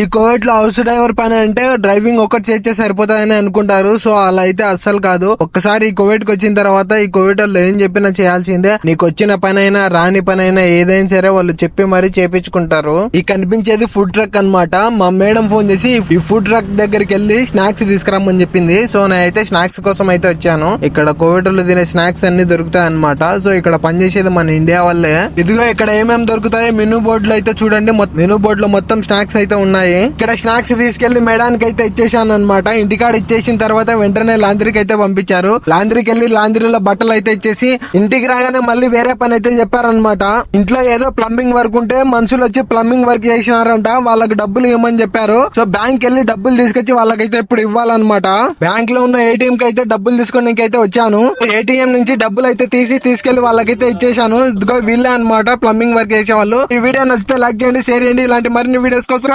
ఈ కోవిడ్లో house driver పని అంటే డ్రైవింగ్ ఒకటి చేస్తే సరిపోతుందని అనుకుంటారు. సో అలా అయితే అస్సలు కాదు. ఒక్కసారి ఈ కోవిడ్కి వచ్చిన తర్వాత ఈ కోవిడ్ వాళ్ళు ఏం చెప్పినా చేయాల్సిందే. నీకు వచ్చిన పని అయినా రాని పని అయినా ఏదైనా సరే వాళ్ళు చెప్పి మరీ చేపించుకుంటారు. ఈ కనిపించేది ఫుడ్ ట్రక్ అన్నమాట. మా మేడం ఫోన్ చేసి ఈ ఫుడ్ ట్రక్ దగ్గరికి వెళ్ళి స్నాక్స్ తీసుకురమ్మని చెప్పింది. సో నేనైతే స్నాక్స్ కోసం అయితే వచ్చాను. ఇక్కడ కోవిడ్లో తినే స్నాక్స్ అన్ని దొరుకుతాయి అన్నమాట. సో ఇక్కడ పనిచేసేది మన ఇండియా వాళ్ళే. ఇదిగో ఇక్కడ ఏమేమి దొరుకుతాయో మెనూ బోర్డు లో అయితే చూడండి. మెనూ బోర్డు లో మొత్తం స్నాక్స్ అయితే ఉన్నాయి. ఇక్కడ స్నాక్స్ తీసుకెళ్ళి మేడానికి అయితే ఇచ్చేసాను అనమాట ఇంటికాడ ఇచ్చేసిన తర్వాత వెంటనే లాంద్రీకి అయితే పంపించారు. లాంద్రీకి వెళ్ళి లాంద్రీలో బట్టలు అయితే ఇచ్చేసి ఇంటికి రాగానే మళ్ళీ వేరే పని అయితే చెప్పారనమాట ఇంట్లో ఏదో ప్లంబింగ్ వర్క్ ఉంటే మనుషులు వచ్చి ప్లంబింగ్ వర్క్ చేసినారంట. వాళ్ళకి డబ్బులు ఇవ్వమని చెప్పారు. సో బ్యాంక్ వెళ్ళి డబ్బులు తీసుకొచ్చి వాళ్ళకైతే ఇప్పుడు ఇవ్వాలన్నమాట. బ్యాంక్లో ఉన్న ఏటీఎం కి అయితే డబ్బులు తీసుకోవడానికి అయితే వచ్చాను. ఏటీఎం నుంచి డబ్బులు అయితే తీసి తీసుకెళ్ళి వాళ్ళకైతే ఇచ్చేసాను ఇదిగో వీళ్ళే అన్నమాట ప్లంబింగ్ వర్క్ చేసే వాళ్ళు ఈ వీడియో నచ్చితే లైక్ చేయండి షేర్ చేయండి. ఇలాంటి మరిన్ని వీడియోస్ కోసం